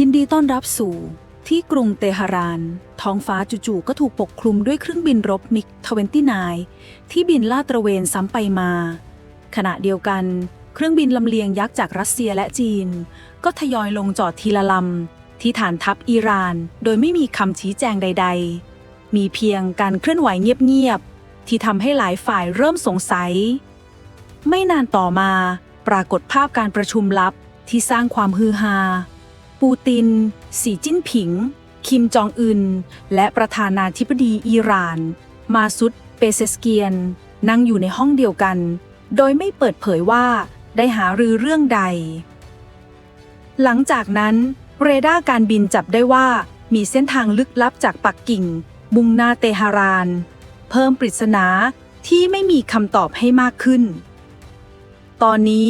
ยินดีต้อนรับสู่ ที่กรุงเตหะราน ท้องฟ้าจู่ๆก็ถูกปกคลุมด้วยเครื่องบินรบมิก29ที่บินลาดตระเวนซ้ำไปมา ขณะเดียวกัน เครื่องบินลำเลียงยักษ์จากรัสเซียและจีน ก็ทยอยลงจอดทีละลำ ที่ฐานทัพอิหร่าน โดยไม่มีคำชี้แจงใด ๆ มีเพียงการเคลื่อนไหวเงียบๆที่ทำให้หลายฝ่ายเริ่มสงสัย ไม่นานต่อมา ปรากฏภาพการประชุมลับที่สร้างความฮือฮา ปูติน สีจิ้นผิง คิมจองอึน และประธานาธิบดีอิหร่าน มาซุดเปเซสเกียน นั่งอยู่ในห้องเดียวกัน โดยไม่เปิดเผยว่าได้หารือเรื่องใด หลังจากนั้น เรดาร์การบินจับได้ว่ามีเส้นทางลึกลับจากปักกิ่งบุงหนาเตหะราน เพิ่มปริศนาที่ไม่มีคำตอบให้มากขึ้น ตอนนี้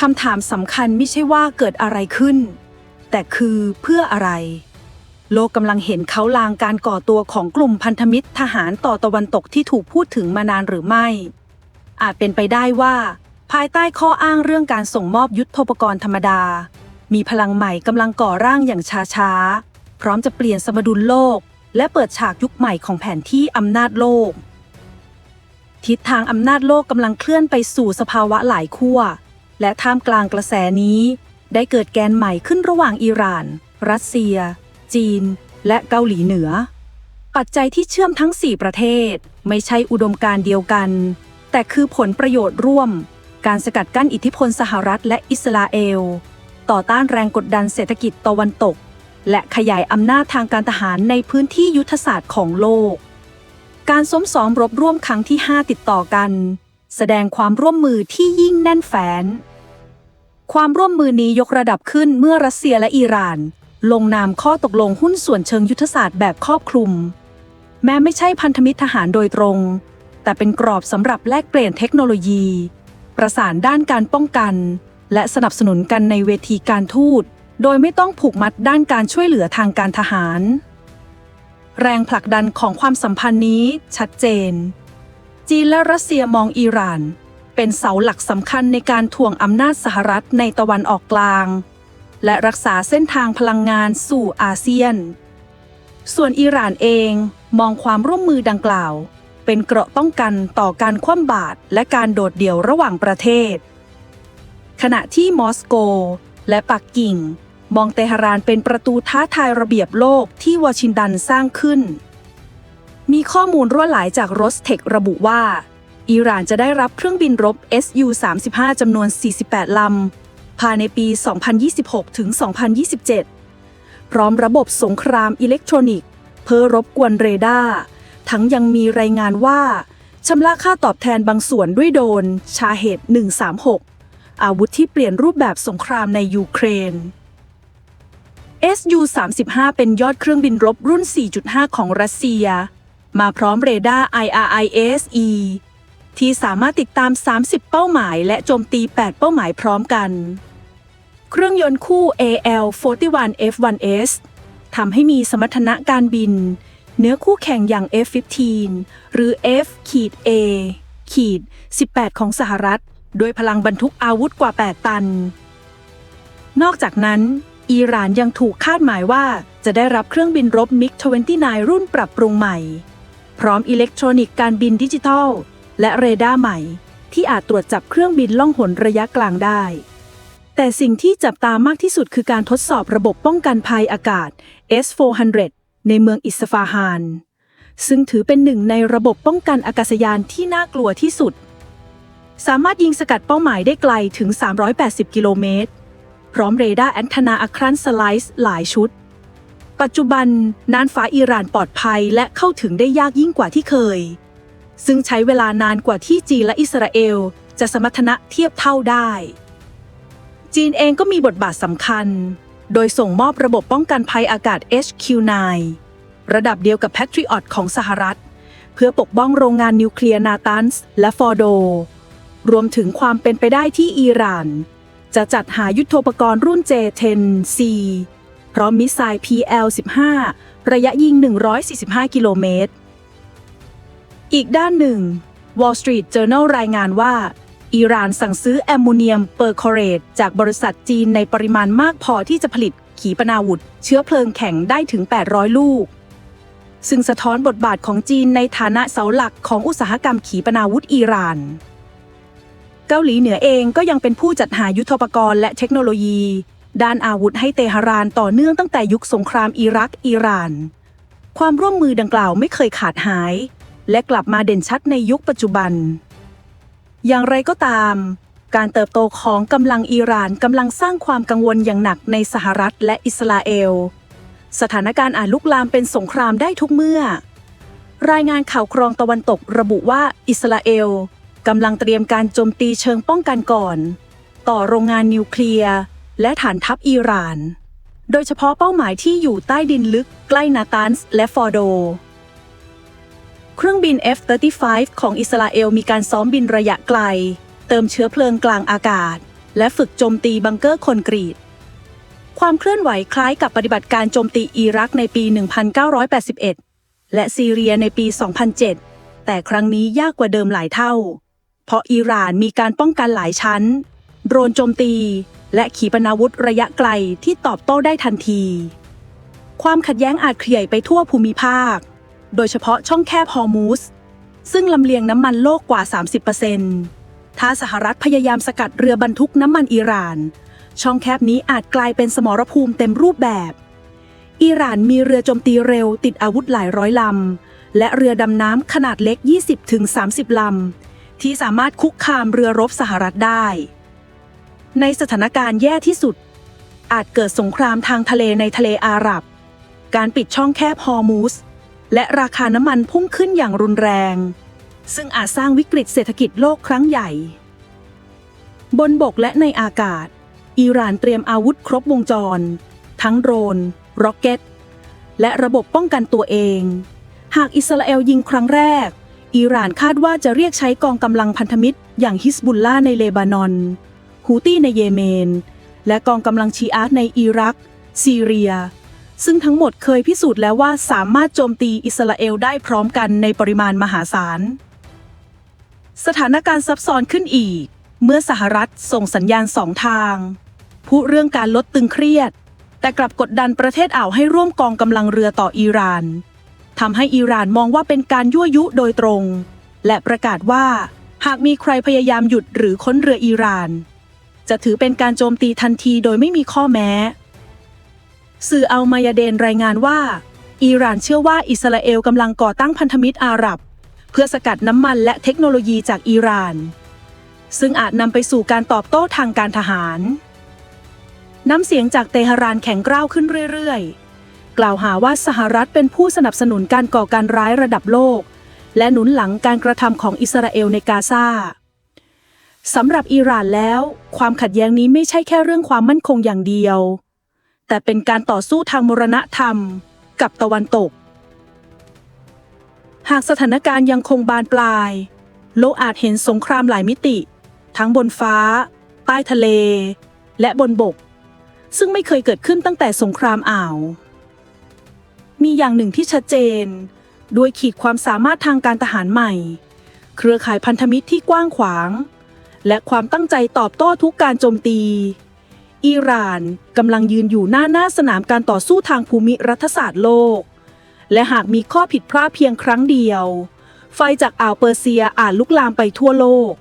คำถามสำคัญไม่ใช่ว่าเกิดอะไรขึ้น แต่คือเพื่ออะไร โลกกำลังเห็นเขาลางการก่อตัวของกลุ่มพันธมิตรทหารต่อตะวันตกที่ถูกพูดถึงมานานหรือไม่ อาจเป็นไปได้ว่า ภายใต้ข้ออ้างเรื่องการส่งมอบยุทธปกรณ์ธรรมดา มีพลังใหม่กำลังก่อร่างอย่างช้าๆ พร้อมจะเปลี่ยนสมดุลโลก และเปิดฉากยุคใหม่ของแผนที่อำนาจโลก ทิศทางอำนาจโลกกำลังเคลื่อนไปสู่สภาวะหลายขั้วและท่ามกลางกระแสนี้ ได้เกิดแกนใหม่ขึ้นระหว่างอิหร่าน รัสเซีย จีน และเกาหลีเหนือ ปัจจัยที่เชื่อมทั้ง 4 ประเทศ ไม่ใช่อุดมการณ์เดียวกัน แต่คือผลประโยชน์ร่วม การสกัดกั้นอิทธิพลสหรัฐและอิสราเอล ต่อต้านแรงกดดันเศรษฐกิจตะวันตก และขยายอำนาจทางการทหารในพื้นที่ยุทธศาสตร์ของโลก การซ้อมซ้อมรบร่วมครั้งที่ 5 ติดต่อกัน แสดงความร่วมมือที่ยิ่งแน่นแฟ้น ความร่วมมือนี้ยกระดับขึ้นเมื่อรัสเซียและอิหร่าน ลงนามข้อตกลงหุ้นส่วนเชิงยุทธศาสตร์แบบครอบคลุม แม้ไม่ใช่พันธมิตรทหารโดยตรง แต่เป็นกรอบสำหรับแลกเปลี่ยนเทคโนโลยี ประสานด้านการป้องกัน และสนับสนุนกันในเวทีการทูต โดยไม่ต้องผูกมัดด้านการช่วยเหลือทางการทหาร แรงผลักดันของความสัมพันธ์นี้ชัดเจน จีนและรัสเซียมองอิหร่าน เป็นเสาหลักสำคัญในการถ่วงอำนาจสหรัฐในตะวันออกกลาง และรักษาเส้นทางพลังงานสู่อาเซียน ส่วนอิหร่านเองมองความร่วมมือดังกล่าว เป็นเกราะป้องกันต่อการคว่ำบาตรและการโดดเดี่ยวระหว่างประเทศ ขณะที่มอสโก และปักกิ่ง มองเตหะรานเป็นประตูท้าทายระเบียบโลกที่วอชิงตันสร้างขึ้นมีข้อมูลรั่วไหลจากโรสเทคระบุว่า อิหร่านจะได้รับเครื่องบินรบ Su-35 จำนวน 48 ลำ ภายในปี 2026 ถึง 2027 พร้อมระบบสงครามอิเล็กทรอนิกส์ เพื่อรบกวนเรดาร์ ทั้งยังมีรายงานว่าชำระค่าตอบแทนบางส่วนด้วยโดน ชาเหตุ 136 อาวุธที่เปลี่ยนรูปแบบสงครามในยูเครน Su-35 เป็นยอดเครื่องบินรบรุ่น 4.5 ของรัสเซีย มาพร้อมเรดาร์ IRISE ที่สามารถติดตาม 30 เป้าหมาย และโจมตี 8 เป้าหมายพร้อมกัน เครื่องยนต์คู่ AL-41F1S ทำให้มีสมรรถนะการบิน เนื้อคู่แข่งอย่าง F-15 หรือ F-A 18 ของสหรัฐ โดยพลังบรรทุกอาวุธกว่า 8 ตัน นอกจากนั้น อิหร่านยังถูกคาดหมายว่าจะได้รับเครื่องบินรบมิก29รุ่นปรับปรุงใหม่ พร้อมอิเล็กทรอนิกส์การบินดิจิทัล และเรดาร์ใหม่ ที่อาจตรวจจับเครื่องบินล่องหนระยะกลางได้ แต่สิ่งที่จับตามากที่สุดคือการทดสอบระบบป้องกันภัยอากาศ S-400 ในเมืองอิสฟาฮาน ซึ่งถือเป็นหนึ่งในระบบป้องกันอากาศยานที่น่ากลัวที่สุด สามารถยิงสกัดเป้าหมายได้ไกลถึง 380 กิโลเมตร พร้อมเรดาร์แอนทนาอะครันสไลซ์หลายชุดปัจจุบันน่านฟ้าอิหร่านปลอดภัยและเข้าถึงได้ยากยิ่งกว่าที่เคย ซึ่งใช้เวลานานกว่าที่จีนและอิสราเอล จะสมรรถนะเทียบเท่าได้ จีนเองก็มีบทบาทสำคัญ โดยส่งมอบระบบป้องกันภัยอากาศ HQ9 ระดับเดียวกับ Patriot ของสหรัฐ เพื่อปกป้องโรงงานนิวเคลียร์นาตันส์และฟอร์โด รวมถึงความเป็นไปได้ที่อิหร่าน จะจัดหายุทโธปกรณ์รุ่น J-10C พร้อมมิสไซล์ PL-15 ระยะยิง 145 กิโลเมตร อีกด้านหนึ่ง Wall Street Journal รายงานว่า อิหร่านสั่งซื้อแอมโมเนียมเปอร์คอเรตจากบริษัทจีนในปริมาณมากพอที่จะผลิตขีปนาวุธ เชื้อเพลิงแข็งได้ถึง 800 ลูก ซึ่งสะท้อนบทบาทของจีนในฐานะเสาหลักของอุตสาหกรรมขีปนาวุธอิหร่าน เกาหลีเหนือเองก็ยังเป็นผู้จัดหายุทธปกรณ์และเทคโนโลยี ด้านอาวุธให้เตหะรานต่อเนื่องตั้งแต่ยุคสงครามอิรักอิหร่าน ความร่วมมือดังกล่าวไม่เคยขาดหาย และกลับมาเด่นชัดในยุคปัจจุบัน อย่างไรก็ตาม การเติบโตของกำลังอิหร่านกำลังสร้างความกังวลอย่างหนักในสหรัฐและอิสราเอล สถานการณ์อาจลุกลามเป็นสงครามได้ทุกเมื่อ รายงานข่าวครองตะวันตกระบุว่าอิสราเอลกำลังเตรียมการโจมตีเชิงป้องกันก่อน ต่อโรงงานนิวเคลียร์และฐานทัพอิหร่าน โดยเฉพาะเป้าหมายที่อยู่ใต้ดินลึกใกล้นาตานส์และฟอร์โด เครื่องบิน F-35 ของอิสราเอลมีการซ้อมบินระยะไกล เติมเชื้อเพลิงกลางอากาศ และฝึกโจมตีบังเกอร์คอนกรีต ความเคลื่อนไหวคล้ายกับปฏิบัติการโจมตีอิรักในปี 1981 และซีเรียในปี 2007 แต่ครั้งนี้ยากกว่าเดิมหลายเท่า เพราะอิหร่านมีการป้องกันหลายชั้น โดรนโจมตี และขีปนาวุธระยะไกลที่ตอบโต้ได้ทันที ความขัดแย้งอาจขยายไปทั่วภูมิภาค โดยเฉพาะช่องแคบฮอร์มูสซึ่งลำเลียงน้ำมันโลกกว่า 30%ถ้าสหรัฐพยายามสกัดเรือบรรทุกน้ำมันอิหร่าน ช่องแคบนี้อาจกลายเป็นสมรภูมิเต็มรูปแบบ อิหร่านมีเรือโจมตีเร็วติดอาวุธหลายร้อยลำ และเรือดำน้ำขนาดเล็ก 20-30 ลำ ที่สามารถคุกคามเรือรบสหรัฐได้ ในสถานการณ์แย่ที่สุด อาจเกิดสงครามทางทะเลในทะเลอาหรับ การปิดช่องแคบฮอร์มูส และราคาน้ำมันพุ่งขึ้นอย่างรุนแรง ซึ่งอาจสร้างวิกฤตเศรษฐกิจโลกครั้งใหญ่ บนบกและในอากาศ อิหร่านเตรียมอาวุธครบวงจร ทั้งโดรนร็อกเก็ต และระบบป้องกันตัวเอง หากอิสราเอลยิงครั้งแรก อิหร่านคาดว่าจะเรียกใช้กองกำลังพันธมิตร อย่างฮิสบุลลาในเลบานอนฮูตี้ในเยเมน และกองกำลังชีอาร์ตในอิรัก ซีเรีย ซึ่งทั้งหมดเคยพิสูจน์แล้วว่าสามารถโจมตีอิสราเอลได้พร้อมกันในปริมาณมหาศาล สถานการณ์ซับซ้อนขึ้นอีก เมื่อสหรัฐส่งสัญญาณสองทางพูดเรื่องการลดตึงเครียด แต่กลับกดดันประเทศอ่าวให้ร่วมกองกำลังเรือต่ออิหร่านทำให้อิหร่านมองว่าเป็นการยั่วยุโดยตรง และประกาศว่า หากมีใครพยายามหยุดหรือค้นเรืออิหร่าน จะถือเป็นการโจมตีทันทีโดยไม่มีข้อแม้ สื่ออัลมายาเดนรายงานว่า อิหร่านเชื่อว่าอิสราเอลกำลังก่อตั้งพันธมิตรอาหรับ เพื่อสกัดน้ำมันและเทคโนโลยีจากอิหร่าน ซึ่งอาจนำไปสู่การตอบโต้ทางการทหาร น้ำเสียงจากเตหะรานแข็งกร้าวขึ้นเรื่อยๆ กล่าวหาว่าสหรัฐเป็นผู้สนับสนุนการก่อการร้ายระดับโลก และหนุนหลังการกระทำของอิสราเอลในกาซาสำหรับอิหร่านแล้ว ความขัดแย้งนี้ไม่ใช่แค่เรื่องความมั่นคงอย่างเดียว แต่เป็นการต่อสู้ทางมรณธรรมกับตะวันตก หากสถานการณ์ยังคงบานปลาย โลกอาจเห็นสงครามหลายมิติ ทั้งบนฟ้า ใต้ทะเล และบนบก ซึ่งไม่เคยเกิดขึ้นตั้งแต่สงครามอ่าว มีอย่างหนึ่งที่ชัดเจน ด้วยขีดความสามารถทางการทหารใหม่ เครือข่ายพันธมิตรที่กว้างขวาง และความตั้งใจตอบโต้ทุกการโจมตี อิหร่านกำลังยืนอยู่หน้าหน้าสนามการต่อสู้ทางภูมิรัฐศาสตร์โลก และหากมีข้อผิดพลาดเพียงครั้งเดียว ไฟจากอ่าวเปอร์เซียอาจลุกลามไปทั่วโลก